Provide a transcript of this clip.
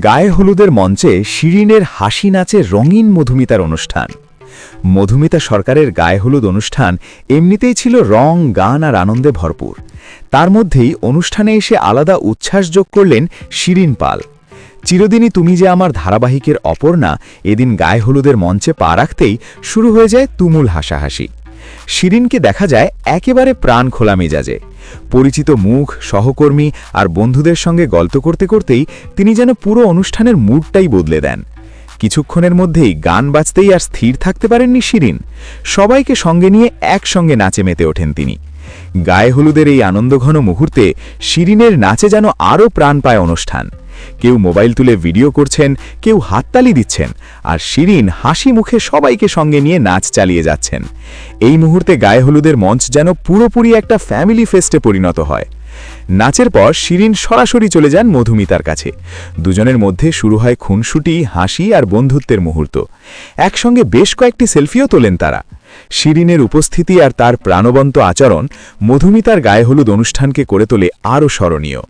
গায়ে হলুদের মঞ্চে শিরিনের হাসি নাচে রঙিন মধুমিতার অনুষ্ঠান। মধুমিতা সরকারের গায়ে হলুদ অনুষ্ঠান এমনিতেই ছিল রং, গান আর আনন্দে ভরপুর। তার মধ্যেই অনুষ্ঠানে এসে আলাদা উচ্ছ্বাস যোগ করলেন শিরিন পাল। চিরদিনই তুমি যে আমার ধারাবাহিকের অপর্ণা, এদিন গায়ে হলুদের মঞ্চে পা রাখতেই শুরু হয়ে যায় তুমুল হাসাহাসি। শিরিনকে দেখা যায় একেবারে প্রাণ খোলা মেজাজে। পরিচিত মুখ, সহকর্মী আর বন্ধুদের সঙ্গে গল্প করতে করতেই তিনি যেন পুরো অনুষ্ঠানের মুডটাই বদলে দেন। কিছুক্ষণের মধ্যেই গান বাজতেই আর স্থির থাকতে পারেননি শিরিন। সবাইকে সঙ্গে নিয়ে একসঙ্গে নাচে মেতে ওঠেন তিনি। গায়ে হলুদের এই আনন্দঘন মুহূর্তে শিরিনের নাচে যেন আরও প্রাণ পায় অনুষ্ঠান। কেউ মোবাইল তুলে ভিডিও করছেন, কেউ হাততালি দিচ্ছেন, আর শিরিন হাসি মুখে সবাইকে সঙ্গে নিয়ে নাচ চালিয়ে যাচ্ছেন। এই মুহূর্তে গায়ে হলুদের মঞ্চ যেন পুরোপুরি একটা ফ্যামিলি ফেস্টে পরিণত হয়। নাচের পর শিরিন সরাসরি চলে যান মধুমিতার কাছে। দুজনের মধ্যে শুরু হয় খুনসুটি, হাসি আর বন্ধুত্বের মুহূর্ত। একসঙ্গে বেশ কয়েকটি সেলফিও তোলেন তারা। শিরিনের উপস্থিতি আর তার প্রাণবন্ত আচরণ মধুমিতার গায়ে হলুদ অনুষ্ঠানকে করে তোলে আরও স্মরণীয়।